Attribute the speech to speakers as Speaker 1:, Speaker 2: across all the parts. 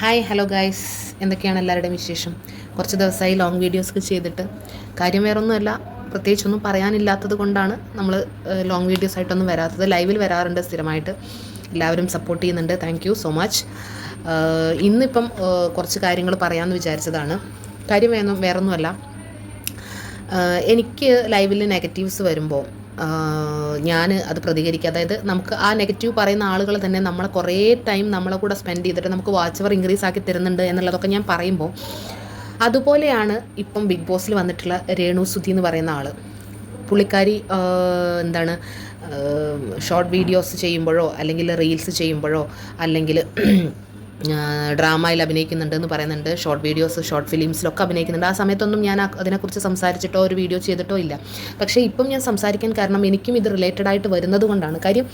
Speaker 1: Hi hello guys എന്തൊക്കെയാണ് എല്ലാവരുടെയും വിശേഷം? കുറച്ച് ദിവസമായി ലോങ് വീഡിയോസ് ചെയ്തിട്ട്. കാര്യം വേറൊന്നുമല്ല പ്രത്യേകിച്ചൊന്നും പറയാനില്ലാത്തത് കൊണ്ടാണ് നമ്മൾ ലോങ് വീഡിയോസ് ആയിട്ടൊന്നും വരാത്തത്. ലൈവിൽ വരാറുണ്ട് സ്ഥിരമായിട്ട്. എല്ലാവരും സപ്പോർട്ട് ചെയ്യുന്നുണ്ട്. താങ്ക് സോ മച്ച് ഇന്നിപ്പം കുറച്ച് കാര്യങ്ങൾ പറയാമെന്ന് വിചാരിച്ചതാണ്. കാര്യം വേറെ വേറൊന്നുമല്ല. എനിക്ക് ലൈവിൽ നെഗറ്റീവ്സ് വരുമ്പോൾ ഞാൻ അത് പ്രതികരിക്കുക. അതായത് നമുക്ക് ആ നെഗറ്റീവ് പറയുന്ന ആളുകൾ തന്നെ നമ്മളെ കുറേ ടൈം നമ്മളെ കൂടെ സ്പെൻഡ് ചെയ്തിട്ട് നമുക്ക് വാച്ച് അവർ ഇൻക്രീസ് ആക്കി തരുന്നുണ്ട് എന്നുള്ളതൊക്കെ ഞാൻ പറയുമ്പോൾ അതുപോലെയാണ് ഇപ്പം ബിഗ് ബോസിൽ വന്നിട്ടുള്ള രേണു സുധി എന്ന് പറയുന്ന ആൾ പുള്ളിക്കാരി എന്താണ് ഷോർട്ട് വീഡിയോസ് ചെയ്യുമ്പോഴോ അല്ലെങ്കിൽ റീൽസ് ചെയ്യുമ്പോഴോ അല്ലെങ്കിൽ ഡ്രാമയിൽ അഭിനയിക്കുന്നുണ്ട് എന്ന് പറയുന്നുണ്ട്. ഷോർട്ട് വീഡിയോസ് ഷോർട്ട് ഫിലിംസിലൊക്കെ അഭിനയിക്കുന്നുണ്ട്. ആ സമയത്തൊന്നും ഞാൻ അതിനെക്കുറിച്ച് സംസാരിച്ചിട്ടോ ഒരു വീഡിയോ ചെയ്തിട്ടോ ഇല്ല. പക്ഷേ ഇപ്പം ഞാൻ സംസാരിക്കാൻ കാരണം എനിക്കും ഇത് റിലേറ്റഡ് ആയിട്ട് വരുന്നത് കൊണ്ടാണ്. കാര്യം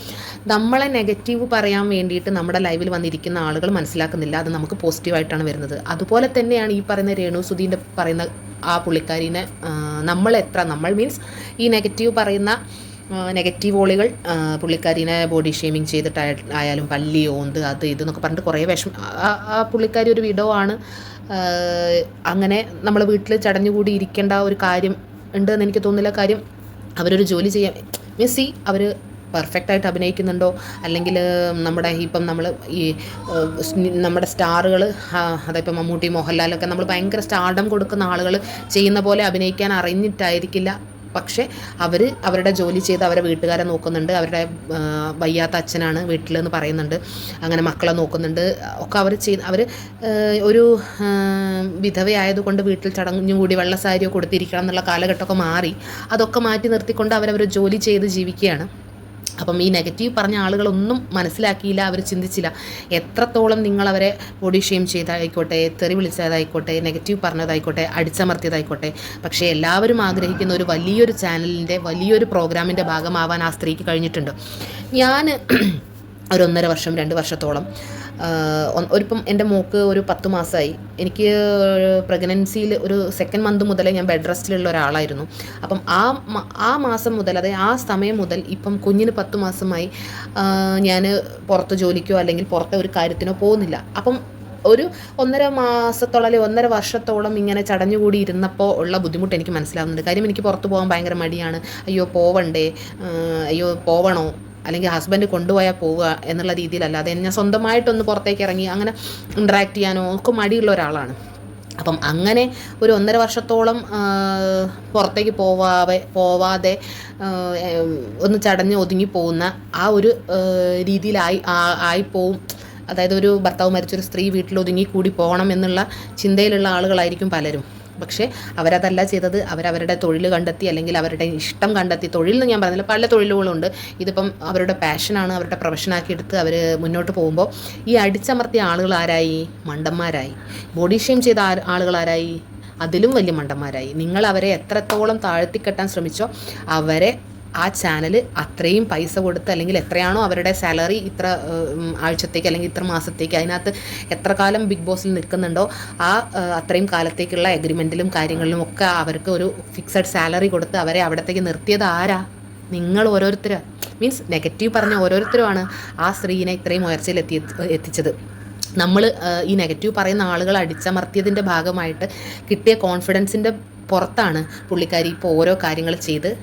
Speaker 1: നമ്മളെ നെഗറ്റീവ് പറയാൻ വേണ്ടിയിട്ട് നമ്മുടെ ലൈവിൽ വന്നിരിക്കുന്ന ആളുകൾ മനസ്സിലാക്കുന്നില്ല. അത് നമുക്ക് പോസിറ്റീവായിട്ടാണ് വരുന്നത്. അതുപോലെ തന്നെയാണ് ഈ പറയുന്ന രേണു സുധീന്റെ പറയുന്ന ആ പുള്ളിക്കാരിനെ നമ്മളെത്ര നമ്മൾ മീൻസ് ഈ നെഗറ്റീവ് പറയുന്ന നെഗറ്റീവ് ഓളികൾ പുള്ളിക്കാരിനെ ബോഡി ഷേമിങ് ചെയ്തിട്ട് ആയാലും പല്ലി ഓന്ത് അത് ഇത് എന്നൊക്കെ പറഞ്ഞിട്ട് കുറേ വിഷം ആ- പുള്ളിക്കാരി ഒരു വിഡോ ആണ്. അങ്ങനെ നമ്മൾ വീട്ടിൽ ചടഞ്ഞുകൂടി ഇരിക്കേണ്ട ഒരു കാര്യം ഉണ്ട് എന്ന് എനിക്ക് തോന്നുന്നില്ല. കാര്യം അവരൊരു ജോലി ചെയ്യാൻ മീൻസ് സി അവർ പെർഫെക്റ്റായിട്ട് അഭിനയിക്കുന്നുണ്ടോ? അല്ലെങ്കിൽ നമ്മുടെ ഇപ്പം നമ്മൾ ഈ നമ്മുടെ സ്റ്റാറുകൾ അതിപ്പോൾ മമ്മൂട്ടി മോഹൻലാലൊക്കെ നമ്മൾ ഭയങ്കര സ്റ്റാർഡം കൊടുക്കുന്ന ആളുകൾ ചെയ്യുന്ന പോലെ അഭിനയിക്കാൻ അറിഞ്ഞിട്ടായിരിക്കില്ല. പക്ഷേ അവർ അവരുടെ ജോലി ചെയ്ത് അവരെ വീട്ടുകാരെ നോക്കുന്നുണ്ട്. അവരുടെ വയ്യാത്ത അച്ഛനാണ് വീട്ടിലെന്ന് പറയുന്നുണ്ട്. അങ്ങനെ മക്കളെ നോക്കുന്നുണ്ട്. ഒക്കെ അവർ ചെയ്ത് അവർ ഒരു വിധവയായതുകൊണ്ട് വീട്ടിൽ ചടഞ്ഞു കൂടി വെള്ള സാരിയോ കൊടുത്തിരിക്കണം എന്നുള്ള കാലഘട്ടമൊക്കെ മാറി. അതൊക്കെ മാറ്റി നിർത്തിക്കൊണ്ട് അവരവർ ജോലി ചെയ്ത് ജീവിക്കുകയാണ്. അപ്പം ഈ നെഗറ്റീവ് പറഞ്ഞ ആളുകളൊന്നും മനസ്സിലാക്കിയില്ല അവർ ചിന്തിച്ചില്ല. എത്രത്തോളം നിങ്ങളവരെ ബോഡി ഷെയിം ചെയ്തായിക്കോട്ടെ തെറി വിളിച്ചതായിക്കോട്ടെ നെഗറ്റീവ് പറഞ്ഞതായിക്കോട്ടെ അടിച്ചമർത്തിയതായിക്കോട്ടെ. പക്ഷേ എല്ലാവരും ആഗ്രഹിക്കുന്ന ഒരു വലിയൊരു ചാനലിന്റെ വലിയൊരു പ്രോഗ്രാമിന്റെ ഭാഗമാവാൻ ആ സ്ത്രീക്ക് കഴിഞ്ഞിട്ടുണ്ട്. ഞാൻ ഒരു ഒന്നര വർഷം രണ്ട് വർഷത്തോളം ഒരിപ്പം എന്റെ മോക്ക് ഒരു പത്ത് മാസമായി എനിക്ക് പ്രഗ്നൻസിയിൽ ഒരു സെക്കൻഡ് മന്ത് മുതലേ ഞാൻ ബെഡ് റെസ്റ്റിലുള്ള ഒരാളായിരുന്നു. അപ്പം ആ ആ മാസം മുതൽ അതായത് ആ സമയം മുതൽ ഇപ്പം കുഞ്ഞിന് പത്ത് മാസമായി ഞാൻ പുറത്ത് ജോലിക്കോ അല്ലെങ്കിൽ പുറത്തെ ഒരു കാര്യത്തിനോ പോകുന്നില്ല. അപ്പം ഒരു ഒന്നര മാസത്തോളം അല്ലെങ്കിൽ ഒന്നര വർഷത്തോളം ഇങ്ങനെ ചടഞ്ഞുകൂടി ഇരുന്നപ്പോൾ ഉള്ള ബുദ്ധിമുട്ട് എനിക്ക് മനസ്സിലാവുന്നുണ്ട്. കാര്യം എനിക്ക് പുറത്ത് പോകാൻ ഭയങ്കര മടിയാണ്. അയ്യോ പോവണ്ടേ? അയ്യോ പോവണോ? അല്ലെങ്കിൽ ഹസ്ബൻഡ് കൊണ്ടുപോയാൽ പോവുക എന്നുള്ള രീതിയിലല്ലാതെ ഞാൻ സ്വന്തമായിട്ടൊന്ന് പുറത്തേക്ക് ഇറങ്ങി അങ്ങനെ ഇൻട്രാക്ട് ചെയ്യാനോ ഒക്കെ മടിയുള്ള ഒരാളാണ്. അപ്പം അങ്ങനെ ഒരു ഒന്നര വർഷത്തോളം പുറത്തേക്ക് പോവാതെ പോവാതെ ഒന്ന് ചടഞ്ഞ് ഒതുങ്ങി പോകുന്ന ആ ഒരു രീതിയിലായി ആയിപ്പോവും. അതായത് ഒരു ഭർത്താവ് മരിച്ചൊരു സ്ത്രീ വീട്ടിൽ ഒതുങ്ങി കൂടി പോകണം എന്നുള്ള ചിന്തയിലുള്ള ആളുകളായിരിക്കും പലരും. പക്ഷേ അവരതല്ല ചെയ്തത്. അവരവരുടെ തൊഴിൽ കണ്ടെത്തി അല്ലെങ്കിൽ അവരുടെ ഇഷ്ടം കണ്ടെത്തി. തൊഴിൽ എന്ന് ഞാൻ പറഞ്ഞില്ല. പല തൊഴിലുകളുണ്ട്. ഇതിപ്പം അവരുടെ പാഷനാണ് അവരുടെ പ്രൊഫഷനാക്കി എടുത്ത് അവർ മുന്നോട്ട് പോകുമ്പോൾ ഈ അടിച്ചമർത്തിയ ആളുകൾ ആരായി? മണ്ടന്മാരായി. ബോഡി ഷെയിം ചെയ്ത ആളുകൾ ആരായി? അതിലും വലിയ മണ്ടന്മാരായി. നിങ്ങൾ അവരെ എത്രത്തോളം താഴ്ത്തിക്കെട്ടാൻ ശ്രമിച്ചോ അവരെ ആ ചാനൽ അത്രയും പൈസ കൊടുത്ത് അല്ലെങ്കിൽ എത്രയാണോ അവരുടെ സാലറി ഇത്ര ആഴ്ചത്തേക്ക് അല്ലെങ്കിൽ ഇത്ര മാസത്തേക്ക് അതിനകത്ത് എത്ര കാലം ബിഗ് ബോസിൽ നിൽക്കുന്നുണ്ടോ ആ അത്രയും കാലത്തേക്കുള്ള എഗ്രിമെന്റിലും കാര്യങ്ങളിലും ഒക്കെ അവർക്ക് ഒരു ഫിക്സഡ് സാലറി കൊടുത്ത് അവരെ അവിടത്തേക്ക് നിർത്തിയത് ആരാ? നിങ്ങൾ ഓരോരുത്തർ മീൻസ് നെഗറ്റീവ് പറഞ്ഞ ഓരോരുത്തരുമാണ് ആ സ്ത്രീനെ ഇത്രയും ഉയർച്ചയിൽ എത്തി എത്തിച്ചത്. നമ്മൾ ഈ നെഗറ്റീവ് പറയുന്ന ആളുകൾ അടിച്ചമർത്തിയതിന്റെ ഭാഗമായിട്ട് കിട്ടിയ കോൺഫിഡൻസിന്റെ പുറത്താണ് പുള്ളിക്കാരി ഇപ്പോൾ ഓരോ കാര്യങ്ങൾ ചെയ്ത്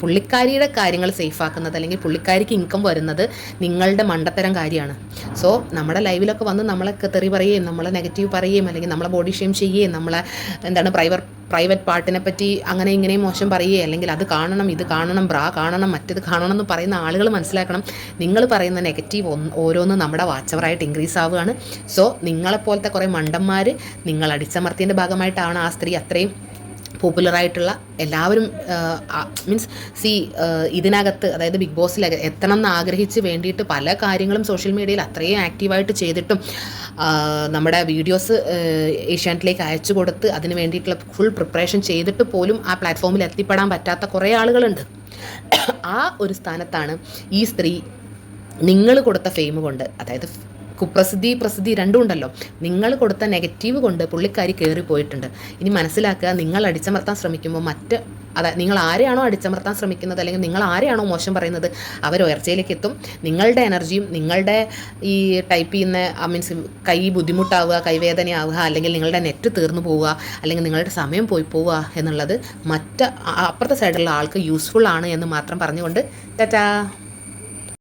Speaker 1: പുള്ളിക്കാരിയുടെ കാര്യങ്ങൾ സേഫാക്കുന്നത് അല്ലെങ്കിൽ പുള്ളിക്കാരിക്ക് ഇൻകം വരുന്നത് നിങ്ങളുടെ മണ്ടത്തരം കാര്യമാണ്. സോ നമ്മുടെ ലൈവിലൊക്കെ വന്ന് നമ്മളെ തെറി പറയുകയും നമ്മളെ നെഗറ്റീവ് പറയുകയും അല്ലെങ്കിൽ നമ്മളെ ബോഡി ഷെയിം ചെയ്യുകയും നമ്മളെ എന്താണ് പ്രൈവറ്റ് പ്രൈവറ്റ് പാർട്ടിനെ പറ്റി അങ്ങനെ ഇങ്ങനെയും മോശം പറയുകയും അല്ലെങ്കിൽ അത് കാണണം ഇത് കാണണം ബ്രാ കാണണം മറ്റത് കാണണം എന്ന് പറയുന്ന ആളുകൾ മനസ്സിലാക്കണം. നിങ്ങൾ പറയുന്ന നെഗറ്റീവ് ഓരോന്ന് നമ്മുടെ വാച്ചവറായിട്ട് ഇൻക്രീസ് ആവുകയാണ്. സോ നിങ്ങളെപ്പോലത്തെ കുറേ മണ്ടന്മാർ നിങ്ങൾ അടിച്ചമർത്തിയതിന്റെ ഭാഗമായിട്ടാണ് ആ സ്ത്രീ അത്രയും പോപ്പുലറായിട്ടുള്ള എല്ലാവരും മീൻസ് സി ഇതിനകത്ത് അതായത് ബിഗ് ബോസിൽ എത്തണം എന്ന് ആഗ്രഹിച്ച് വേണ്ടിയിട്ട് പല കാര്യങ്ങളും സോഷ്യൽ മീഡിയയിൽ അത്രയും ആക്റ്റീവായിട്ട് ചെയ്തിട്ടും നമ്മുടെ വീഡിയോസ് ഏഷ്യാനെറ്റിലേക്ക് അയച്ചു കൊടുത്ത് അതിന് വേണ്ടിയിട്ടുള്ള ഫുൾ പ്രിപ്പറേഷൻ ചെയ്തിട്ട് പോലും ആ പ്ലാറ്റ്ഫോമിൽ എത്തിപ്പെടാൻ പറ്റാത്ത കുറേ ആളുകളുണ്ട്. ആ ഒരു സ്ഥാനത്താണ് ഈ സ്ത്രീ നിങ്ങൾ കൊടുത്ത ഫെയിം കൊണ്ട് അതായത് കുപ്രസിദ്ധി പ്രസിദ്ധി രണ്ടും ഉണ്ടല്ലോ. നിങ്ങൾ കൊടുത്ത നെഗറ്റീവ് കൊണ്ട് പുള്ളിക്കാരി കയറി പോയിട്ടുണ്ട്. ഇനി മനസ്സിലാക്കുക നിങ്ങൾ അടിച്ചമർത്താൻ ശ്രമിക്കുമ്പോൾ മറ്റ് അതായത് നിങ്ങൾ ആരെയാണോ അടിച്ചമർത്താൻ ശ്രമിക്കുന്നത് അല്ലെങ്കിൽ നിങ്ങൾ ആരെയാണോ മോശം പറയുന്നത് അവർ ഉയർച്ചയിലേക്ക് എത്തും നിങ്ങളുടെ എനർജിയും നിങ്ങളുടെ ഈ ടൈപ്പ് ചെയ്യുന്ന ഐ മീൻസ് കൈ ബുദ്ധിമുട്ടാവുക കൈവേദനയാവുക അല്ലെങ്കിൽ നിങ്ങളുടെ നെറ്റ് തീർന്നു പോവുക അല്ലെങ്കിൽ നിങ്ങളുടെ സമയം പോയി പോവുക എന്നുള്ളത് മറ്റ് അപ്പുറത്തെ സൈഡിലുള്ള ആൾക്ക് യൂസ്ഫുൾ ആണ് എന്ന് മാത്രം പറഞ്ഞുകൊണ്ട് ടാറ്റാ.